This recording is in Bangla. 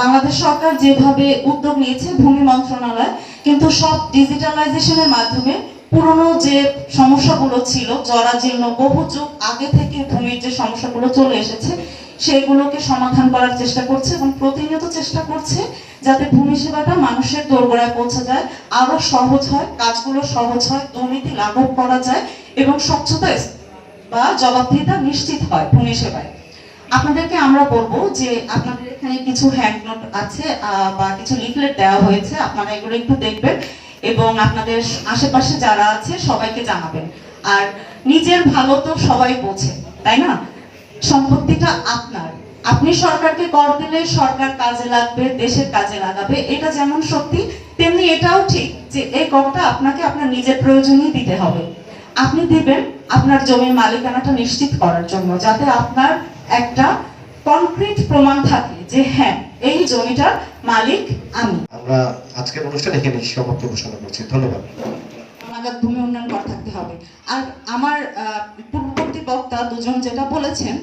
বাংলাদেশ সরকার যেভাবে উদ্যোগ নিয়েছে ভূমি মন্ত্রণালয়, কিন্তু সব ডিজিটালাইজেশনের মাধ্যমে পুরনো যে সমস্যাগুলো ছিল, জরাজীর্ণ বহু যুগ আগে থেকে ভূমির যে সমস্যাগুলো চলে এসেছে, সেগুলোকে সমাধান করার চেষ্টা করছে এবং প্রতিনিয়ত চেষ্টা করছে যাতে ভূমি সেবাটা মানুষের দোরগোড়ায় পৌঁছে যায়, আরও সহজ হয়, কাজগুলো সহজ হয়, দুর্নীতি লাঘব করা যায় এবং স্বচ্ছতা বা জবাবদিহিতা নিশ্চিত হয় ভূমি সেবায়। আপনাদেরকে আমরা বলব যে আপনাদের এখানে কিছু হ্যান্ড নোট আছে বা কিছু লিফলেট দেওয়া হয়েছে, আপনারা এগুলো একটু দেখবেন এবং আপনাদের আশেপাশে যারা আছে সবাইকে জানাবেন। আর নিজের ভালো তো সবাই বোঝে, তাই না? সম্পত্তিটা আপনার। আপনি সরকারকে কর দিলে সরকার কাজে লাগবে, দেশের কাজে লাগাবে, এটা যেমন সত্যি, তেমনি এটাও ঠিক যে এই করটা আপনাকে আপনার নিজের প্রয়োজনেই দিতে হবে। আপনি দিবেন আপনার জমির মালিকানাটা নিশ্চিত করার জন্য, যাতে আপনার একটা কনক্রিট প্রমাণ থাকে যে হ্যাঁ এই জমিটার মালিক আমি। আমরা আজকের অনুষ্ঠান এখানে সমাপ্ত ঘোষণা করছি। ধন্যবাদ। নাগাদ ভূমি উন্নয়ন কর থাকতে হবে। আর আমার আহ, পূর্ববর্তী বক্তা দুজন যেটা বলেছেন